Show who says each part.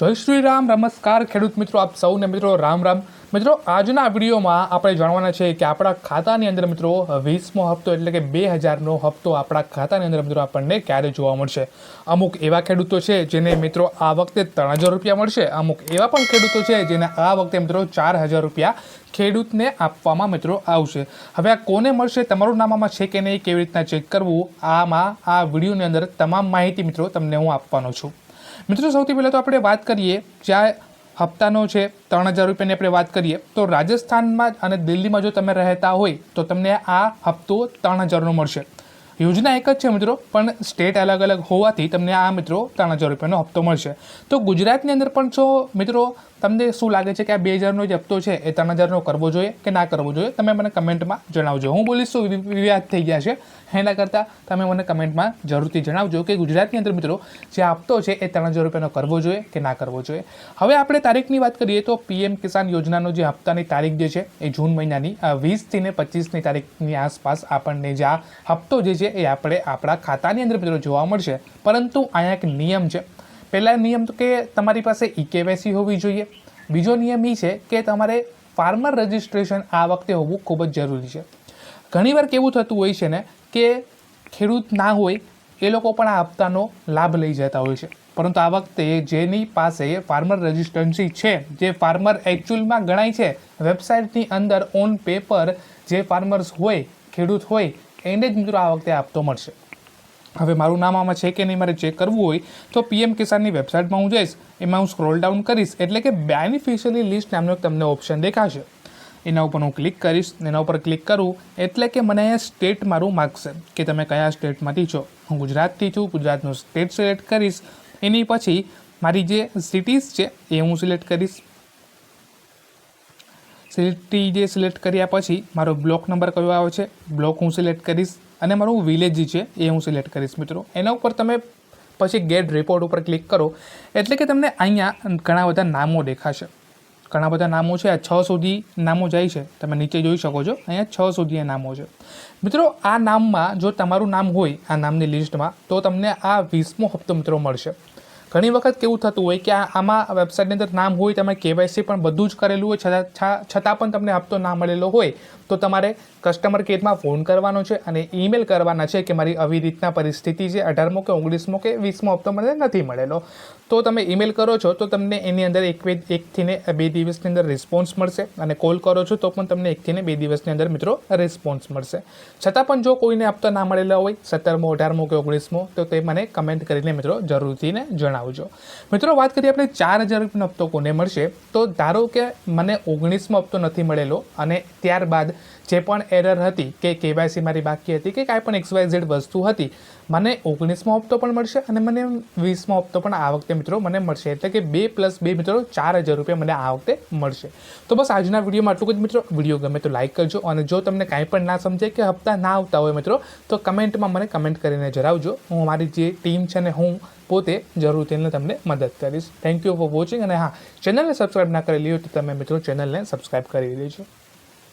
Speaker 1: જય શ્રી રામ, નમસ્કાર ખેડૂત મિત્રો, આપ સૌને મિત્રો રામ રામ. મિત્રો, આજના વિડીયોમાં આપણે જાણવાના છે કે આપણા ખાતાની અંદર મિત્રો વીસમો હપ્તો એટલે કે બે હજારનો હપ્તો આપણા ખાતાની અંદર મિત્રો આપણને ક્યારે જોવા મળશે? અમુક એવા ખેડૂતો છે જેને મિત્રો આ વખતે ત્રણ હજાર રૂપિયા મળશે. અમુક એવા પણ ખેડૂતો છે જેને આ વખતે મિત્રો ચાર હજાર રૂપિયા ખેડૂતને આપવામાં મિત્રો આવશે. હવે આ કોને મળશે, તમારું નામ આમાં છે કે નહીં, કેવી રીતના ચેક કરવું, આમાં આ વિડીયોની અંદર તમામ માહિતી મિત્રો તમને હું આપવાનો છું. મિત્રો, સૌથી પહેલાં તો આપણે વાત કરીએ જ્યાં હપ્તાનો છે, ત્રણ હજાર રૂપિયાની આપણે વાત કરીએ, તો રાજસ્થાનમાં અને દિલ્હીમાં જો તમે રહેતા હોય, તો તમને આ હપ્તો ત્રણ હજારનો મળશે. યોજના એક જ છે મિત્રો, પણ સ્ટેટ અલગ અલગ હોવાથી તમને આ મિત્રો ત્રણ હજાર રૂપિયાનો હપ્તો મળશે. તો ગુજરાતની અંદર પણ જો મિત્રો તમને શું લાગે છે કે આ બે હજારનો જે હપ્તો છે એ ત્રણ હજારનો કરવો જોઈએ કે ના કરવો જોઈએ? તમે મને કમેન્ટમાં જણાવજો. હું બોલીશ વિ- વિવાદ થઈ ગયા છે? એના કરતાં તમે મને કમેન્ટમાં જરૂરથી જણાવજો કે ગુજરાતની અંદર મિત્રો, જે હપ્તો છે એ ત્રણ હજાર રૂપિયાનો કરવો જોઈએ કે ના કરવો જોઈએ? હવે આપણે તારીખની વાત કરીએ તો પીએમ કિસાન યોજનાનો જે હપ્તાની તારીખ જે છે એ જૂન મહિનાની વીસથી ને પચીસની તારીખની આસપાસ આપણને જે આ હપ્તો જે છે એ આપણે આપણા ખાતાની અંદર મિત્રો જોવા મળશે. પરંતુ અહીંયા એક નિયમ છે. પહેલા નિયમ તો કે તમારી પાસે ઈ કેવાયસી હોવી જોઈએ. બીજો નિયમ એ છે કે તમારે ફાર્મર રજિસ્ટ્રેશન આ વખતે હોવું ખૂબ જ જરૂરી છે. ઘણીવાર કેવું થતું હોય છે ને કે ખેડૂત ના હોય, એ લોકો પણ આ હપ્તાનો લાભ લઈ જતા હોય છે. પરંતુ આ વખતે જેની પાસે ફાર્મર રજિસ્ટ્રન્સી છે, જે ફાર્મર એકચ્યુઅલમાં ગણાય છે વેબસાઇટની અંદર ઓન પેપર જે ફાર્મર્સ હોય, ખેડૂત હોય, એને જ મિત્રો આ વખતે આપતો મળશે. હવે મારું નામ આમાં છે કે નહીં, મારે ચેક કરવું હોય તો પીએમ કિસાનની વેબસાઇટમાં હું જઈશ. એમાં હું સ્ક્રોલ ડાઉન કરીશ, એટલે કે બેનિફિશિયરી લિસ્ટ નામનો તમને ઓપ્શન દેખાશે. એના ઉપર હું ક્લિક કરીશ, એના ઉપર ક્લિક કરું, એટલે કે મને અહીંયા સ્ટેટ મારું માગશે કે તમે કયા સ્ટેટમાંથી છો. હું ગુજરાતથી છું, ગુજરાતનું સ્ટેટ સિલેક્ટ કરીશ. એની પછી મારી જે સિટીઝ છે, એ હું સિલેક્ટ કરીશ. સિટી જે સિલેક્ટ કર્યા પછી મારો બ્લોક નંબર કયો આવે છે? બ્લોક હું સિલેક્ટ કરીશ. અને મારું વિલેજ છે, એ હું સિલેક્ટ કરીશ મિત્રો. એના ઉપર તમે પછી ગેટ રિપોર્ટ ઉપર ક્લિક કરો, એટલે કે તમને અહીંયા ઘણા બધા નામો દેખાશે. ઘણા બધા નામો છે, આ છ સુધી નામો જાય છે. તમે નીચે જોઈ શકો છો, અહીંયા છ સુધી એ નામો છે. મિત્રો, આ નામમાં જો તમારું નામ હોય, આ નામની લિસ્ટમાં તો તમને આ વીસમો હપ્તો મિત્રો મળશે. ઘણી વખત કેવું થતું હોય કે આમાં વેબસાઇટની અંદર નામ હોય તમે કેવાયસી પણ બધું જ કરેલું હોય, છતાં છતાં પણ તમને હપ્તો ના મળેલો હોય, તો તમારે કસ્ટમર કેરમાં ફોન કરવાનો છે અને ઈમેલ કરવાના છે કે મારી આવી રીતના પરિસ્થિતિ છે, અઢારમો કે ઓગણીસમો કે વીસમો હપ્તો મને નથી મળેલો. તો તમે ઈમેલ કરો છો, તો તમને એની અંદર એક એકથી ને બે દિવસની અંદર રિસ્પોન્સ મળશે અને કોલ કરો છો, તો પણ તમને એકથી ને બે દિવસની અંદર મિત્રો રિસ્પોન્સ મળશે. છતાં પણ જો કોઈને હપ્તો ના મળેલો હોય, સત્તરમો, અઢારમો કે ઓગણીસમો, તો તે મને કમેન્ટ કરીને મિત્રો જરૂરથી ને જણાવજો. મિત્રો, વાત કરીએ આપણે ચાર હજાર રૂપિયાનો હપ્તો કોને મળશે? તો ધારો કે મને ઓગણીસમો હપ્તો નથી મળેલો અને ત્યારબાદ જે પણ એરર હતી કે કેવાયસી મારી બાકી હતી કે કાંઈ પણ એક્સ વાય ઝેડ વસ્તુ હતી, મને ઓગણીસમો હપ્તો પણ મળશે અને મને વીસમો હપ્તો પણ આ વખતે, મિત્રો, મને મળશે. એટલે કે બે પ્લસ બે, મિત્રો, ચાર હજાર રૂપિયા મને આ વખતે મળશે. તો બસ આજના વિડીયોમાં આટલું જ, મિત્રો. વીડિયો ગમે તો લાઈક કરજો અને જો તમને કાંઈ પણ ના સમજે કે હપ્તા ના આવતા હોય, મિત્રો, તો કમેન્ટમાં મને કમેન્ટ કરીને જણાવજો. હું મારી જે ટીમ છે ને હું પોતે એને તમને મદદ કરીશ. થેન્ક યુ ફોર વોચિંગ અને હા, ચેનલને સબસ્ક્રાઈબ ના કરેલી હોય તો તમે મિત્રો ચેનલને સબસ્ક્રાઈબ કરી દેજો